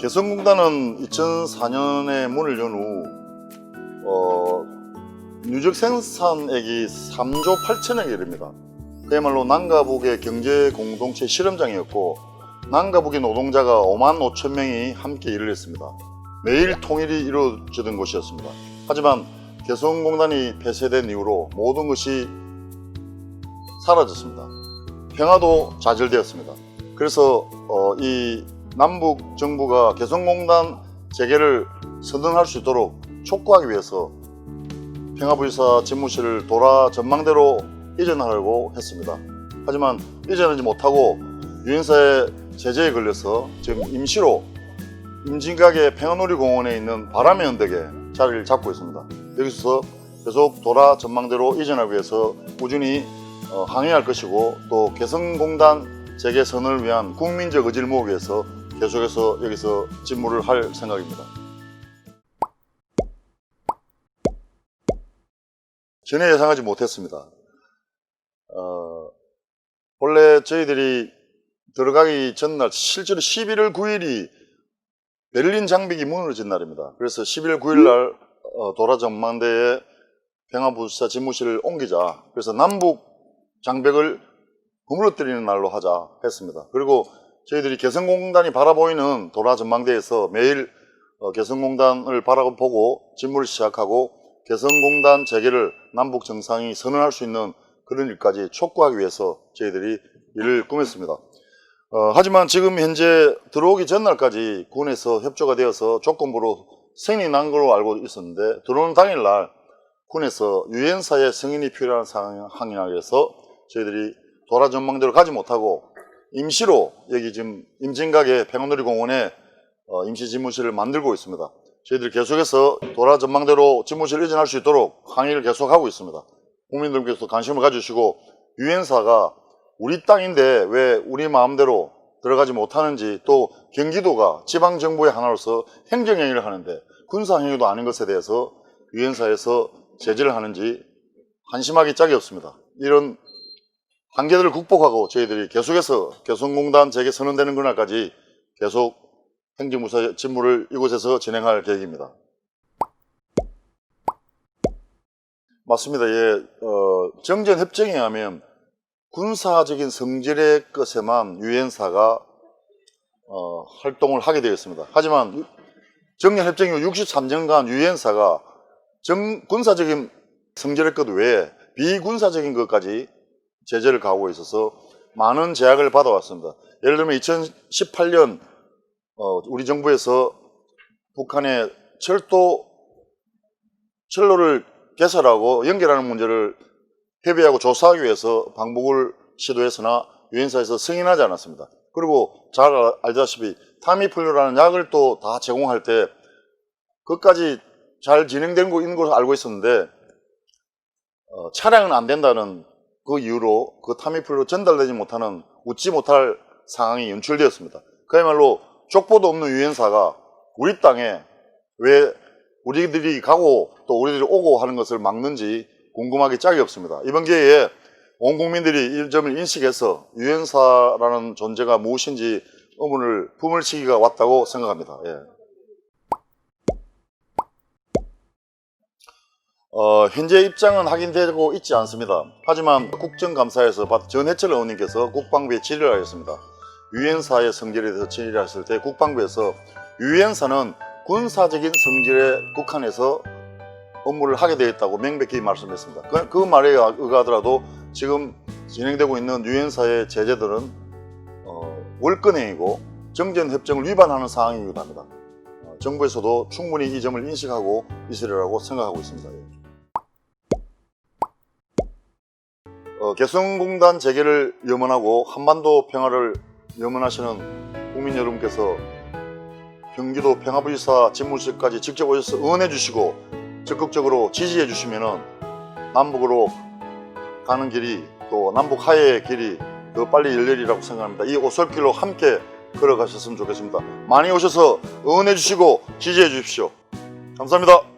개성공단은 2004년에 문을 연 후 어, 누적 생산액이 3조 8천억에 이릅니다. 그야말로 남가북의 경제 공동체 실험장이었고 남가북의 노동자가 5만 5천 명이 함께 일을 했습니다. 매일 통일이 이루어지던 곳이었습니다. 하지만 개성공단이 폐쇄된 이후로 모든 것이 사라졌습니다. 평화도 좌절되었습니다. 그래서 어, 이 남북 정부가 개성공단 재개를 선언할 수 있도록 촉구하기 위해서 평화부의사 집무실을 돌아 전망대로 이전하려고 했습니다. 하지만 이전하지 못하고 유엔사의 제재에 걸려서 지금 임시로 임진각의 평화놀이공원에 있는 바람의 언덕에 자리를 잡고 있습니다. 여기서 계속 돌아 전망대로 이전하기 위해서 꾸준히 어, 항의할 것이고 또 개성공단 재개 선언을 위한 국민적 의지를 모으기 위해서 계속해서 여기서 집무를 할 생각입니다. 전혀 예상하지 못했습니다. 어, 원래 저희들이 들어가기 전날 실제로 11월 9일이 베를린 장벽이 무너진 날입니다. 그래서 11월 9일 날 어, 도라 전망대에 평화부사 집무실을 옮기자. 그래서 남북 장벽을 허물어뜨리는 날로 하자 했습니다. 그리고 저희들이 개성공단이 바라보이는 도라 전망대에서 매일 어, 개성공단을 바라보고 집무를 시작하고 개성공단 재개를 남북 정상이 선언할 수 있는 그런 일까지 촉구하기 위해서 저희들이 일을 꾸몄습니다. 어, 하지만 지금 현재 들어오기 전날까지 군에서 협조가 되어서 조건부로 승인이 난 걸로 알고 있었는데 들어오는 당일날 군에서 유엔사의 승인이 필요한 상황이라서 저희들이 도라 전망대로 가지 못하고 임시로 여기 지금 임진각의 평원놀이 공원에 어, 임시 집무실을 만들고 있습니다. 저희들이 계속해서 도라 전망대로 집무실 이전할 수 있도록 항의를 계속하고 있습니다. 국민들께서 관심을 가주시고 유엔사가 우리 땅인데 왜 우리 마음대로 들어가지 못하는지 또 경기도가 지방정부의 하나로서 행정행위를 하는데 군사행위도 아닌 것에 대해서 유엔사에서 제재를 하는지 한심하기 짝이 없습니다. 이런 한계들을 극복하고 저희들이 계속해서 개성공단 재개 선언되는 그날까지 계속 행정부서 직무를 이곳에서 진행할 계획입니다. 맞습니다. 예, 어, 정전 협정에 의하면 군사적인 성질의 것에만 유엔사가 어, 활동을 하게 되었습니다. 하지만 정년협정 이후 63년간 유엔사가 정, 군사적인 성질의 것 외에 비군사적인 것까지 제재를 가하고 있어서 많은 제약을 받아왔습니다. 예를 들면 2018년 어, 우리 정부에서 북한의 철도 철로를 개설하고 연결하는 문제를 협의하고 조사하기 위해서 방북을 시도했으나 유엔사에서 승인하지 않았습니다. 그리고 잘 알- 알다시피 타미플루라는 약을 또 다 제공할 때 그것까지 잘 진행된 거 있는 걸로 알고 있었는데 어, 차량은 안 된다는 그 이유로 그 타미플루 전달되지 못하는 웃지 못할 상황이 연출되었습니다. 그야말로 족보도 없는 유엔사가 우리 땅에 왜 우리들이 가고 또 우리들이 오고 하는 것을 막는지 궁금하기 짝이 없습니다. 이번 기회에 온 국민들이 이 점을 인식해서 유엔사라는 존재가 무엇인지 의문을 품을 시기가 왔다고 생각합니다. 예. 어, 현재 입장은 확인되고 있지 않습니다. 하지만 국정감사에서 전해철 의원님께서 국방부에 질의를 하셨습니다. 유엔사의 성질에 대해서 질의를 하실 때 국방부에서 유엔사는 군사적인 성질에 국한해서 업무를 하게 되어 있다고 명백히 말씀했습니다. 그, 그 말에 의하더라도 지금 진행되고 있는 유엔사의 제재들은 어, 월권행위고 정전협정을 위반하는 상황이기도 합니다. 어, 정부에서도 충분히 이 점을 인식하고 있으리라고 생각하고 있습니다. 어, 개성공단 재개를 염원하고 한반도 평화를 염원하시는 국민 여러분께서 경기도 평화부지사 집무실까지 직접 오셔서 응원해 주시고 적극적으로 지지해 주시면 남북으로 가는 길이 또 남북 화해의 길이 더 빨리 열리리라고 생각합니다. 이 오솔길로 함께 걸어가셨으면 좋겠습니다. 많이 오셔서 응원해 주시고 지지해 주십시오. 감사합니다.